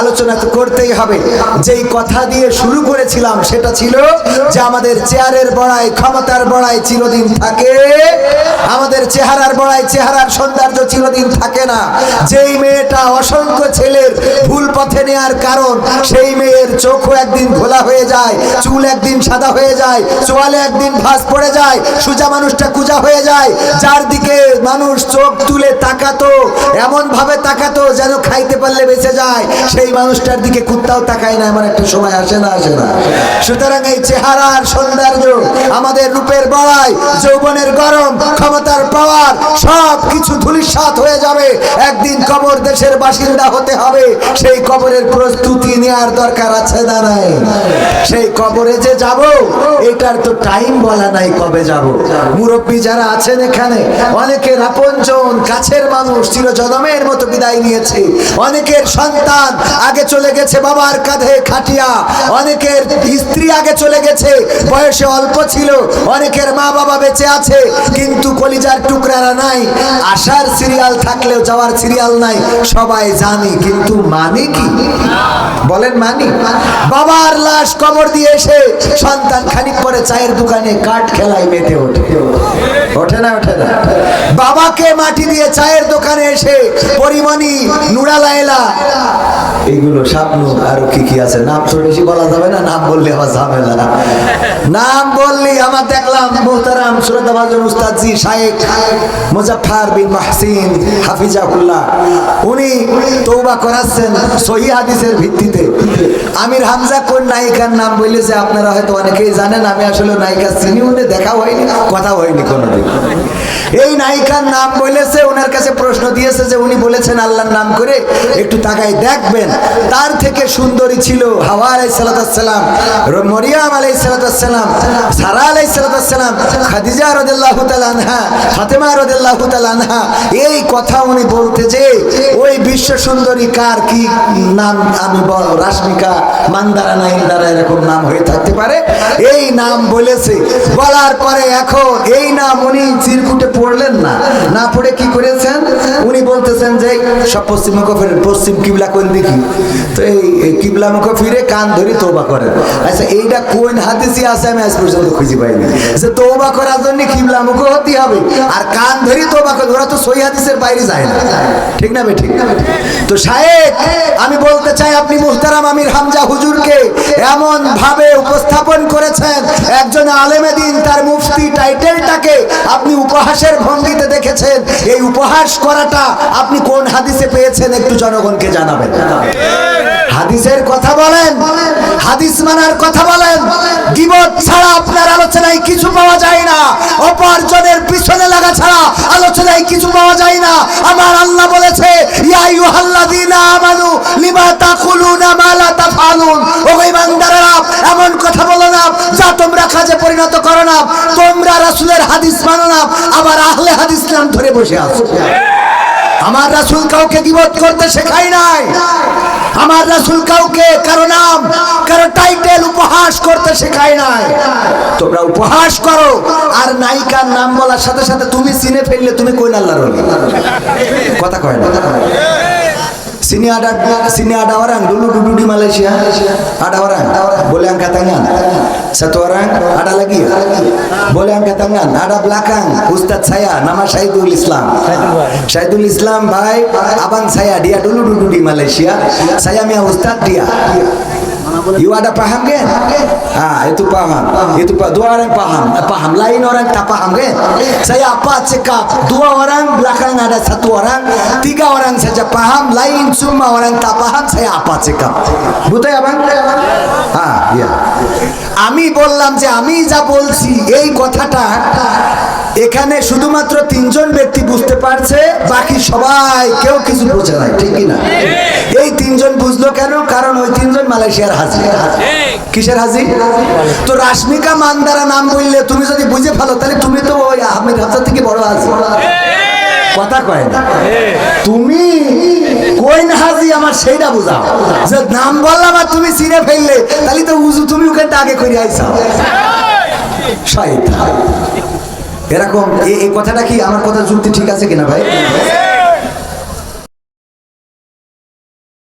আলোচনা তো করতেই হবে। যেই কথা দিয়ে শুরু করেছিলাম সেটা ছিল যে আমাদের চেয়ারের বড়াই ক্ষমতার বড়াই চিরদিন থাকে। আমাদের চেহারার বড়াই চেহারার সৌন্দর্য চিরদিন থাকে না। যেই মেয়েটা অসংখ্য ছেলের ভুল পথে নেয়ার কারণ, সেই মেয়ের চোখও একদিন ঘোলা হয়ে যায়, চুল একদিন সাদা হয়ে যায়, চোয়ালে একদিন ভাঁজ পড়ে যায়, সুজা মানুষটা কুজা হয়ে যায়, যার দিকে মানুষ চোখ তুলে তাকাতো এমন ভাবে তাকাতো যেন খাইতে পারলে বেঁচে যায়। সেই মানুষটার দিকে কুত্তাও তাকায় না, এমন একটা সময় আসে না আসে না। সুতরাং এই চেহারার সৌন্দর্য আমাদের রূপের বড়াই, যৌবনের গরম, ক্ষমতার পাওয়ার সব কিছু ধুলিসাৎ হয়ে যাবে। একদিন কবর দেশের বাসিন্দা হতে হবে। সেই কবরের প্রস্তুতি নেওয়ার দরকার আছে না নাই? সেই কবরে যে যাব, এটার তো টাইম বলা নাই কবে যাব। মুরব্বী যারা আছেন এখানে, অনেকের আপনজন, কাছের মানুষ, চিরজনমের মতো বিদায় নিয়েছে। অনেকের সন্তান আগে চলে গেছে বাবার কাঁধে খাটিয়া। অনেকের স্ত্রী আগে চলে গেছে, বয়সে অল্প ছিল, অনেকের মা বাবা বেঁচে আছে, কিন্তু কলিজার টুকরারা নাই। আসার সিরিয়াল থাকলেও যাওয়ার সিরিয়াল নাই, সবাই জানি, কিন্তু মানে কি? বলেন মানি। বাবার লাশ কবর দিয়ে এসে সন্তান খানিক পরে চায়ের দোকানে কাঠ খেলায় মেতে ওঠে। ওঠে না ওঠে না? বাবাকে মাটি দিয়ে চায়ের দোকানে এসে পরিমণি, নুরা লাইলা এইগুলো স্বপ্ন, আরও কি কি আছে? নাম তো বেশি বলা যাবে না, নাম বললে আবার ঝামেলা না। নাম বললি আমার দেখলাম মোহতারাম সুরতাবাজন উস্তাদজি শায়েক, মুজাফফর বিন মাহসিন, হাফিজাহুল্লাহ। উনি তৌবা করাচ্ছেন সহি হাদিসের ভিত্তিতে। আমির হামজা কোন নায়িকার নাম বলেছে আপনারা হয়তো অনেকেই জানেন, আমি আসলে নায়িকা চিনি উনি দেখা হয়নি কথা হয়নি কোনোদিন। এই নায়িকার নাম বলেছে ওনার কাছে প্রশ্ন দিয়েছে যে উনি বলেছেন আল্লাহর নাম করে একটু তাকাই দেখবেন। তার থেকে সুন্দরী ছিল হাওয়া আলাই সালাতাম মরিয়াম আলাই সালাতাম সারা আলাই সালাতাম খাদিজা রদুল্লাহ আনহা, ফাতেমা রদুল্লাহ আনহা, এই কথা উনি বলতে যে ওই বিশ্ব সুন্দরী কার কি নাম আমি বল, রাশ্মিকা, মান্দারা নাইন্দারা এরকম নাম হয়ে থাকতে পারে? এই নাম বলেছে। বলার পরে এখন এই নাম উনি চিরকুটে পড়লেন না। না পড়ে কি করেছেন? উনি বলতেছেন যে, সব পশ্চিম মুখ পশ্চিম কিবলা কোন দিকে? তো এই কিবলা মুখ ফিরে কান ধরে তোবা করেন। আচ্ছা এইটা কোন হাদিসি আছে আমি আজ পর্যন্ত খুঁজে পাইনি। যে তোবা করার জন্য কিবলা মুখ হতে হবে, আর কান ধরে তোবা করে ওরা তো সই হাদিসের বাইরে যায় না। ঠিক না ঠিক? তো সাহেব, আমি বলতে চাই আপনি মুহতারাম আমির হামজা হুজুরকে এমন ভাবে উপস্থাপন করেছেন, একজন আলেমে দিন তার মুফতি টাইটেলটাকে আপনি উপহাসের ভঙ্গিতে দেখেছেন। এই উপহাস করাটা আপনি কোন হাদিসে পেয়েছেন একটু জনগণকে জানাবেন। হাদিসের কথা বলেন, হাদিস মানার কথা বলেন, গিবত ছাড়া আপনার আলোচনায় কিছু পাওয়া যায় না অপার্জনের এমন কথা বলো না, যা তোমরা কাজে পরিণত করো না। তোমরা রাসূলের হাদিস মানো না, আবার আহলে হাদিস নাম ধরে বসে আছো। আমার রাসূল কাউকে গিবত করতে শেখাই নাই। আমার রাসূল কাউকে কারও নাম, কারও টাইটেল উপহাস করতে শেখাই নাই। তোমরা উপহাস করো, আর নায়িকার নাম বলার সাথে সাথে তুমি চিনে ফেললে তুমি কোন আল্লাহর কথা কয় না। Sini ada sini ada orang. Dulu duduk di Malaysia ada orang. Boleh angkat tangan. Satu orang ada lagi. Boleh angkat tangan. Ada belakang Ustadz saya. Nama Syahidul Islam. Syahidul Islam. Bhai abang saya dia dulu duduk di Malaysia. Saya punya Ustadz dia You ada paham kan? Ah itu paham. Itu pak dua orang paham. Eh, Paham. Lain orang tak paham kan? Saya apa cakap? Dua orang belakang ada satu orang, tiga orang saja paham. Lain semua orang tak paham. Saya apa cakap? Betul ya bang? Ah iya. আমি বললাম যে আমি যা বলছি এই কথাটা এখানে শুধুমাত্র তিনজন ব্যক্তি বুঝতে পারছে বাকি সবাই কেউ কিছু বোঝে নাই ঠিক না এই তিনজন বুঝলো কেন? কারণ ওই তিনজন মালয়েশিয়ার হাজি কিসের হাজি তো রাশ্মিকা মান্দারা নাম বললে তুমি যদি বুঝে ফেলো তাহলে তুমি তো ওই আহমেদ হাফসা থেকে বড় হাজি কথা কয় না। তুমি কোন হাজি আমার সেইটা বুঝাও। যে নাম বললাম আর তুমি চিনে ফেললে তাহলে তো উজু তুমি ওখানটা আগে করে আইসাও শয়তান। এরকম এই কথাটা কি আমার কথা যুক্তি ঠিক আছে কিনা ভাই?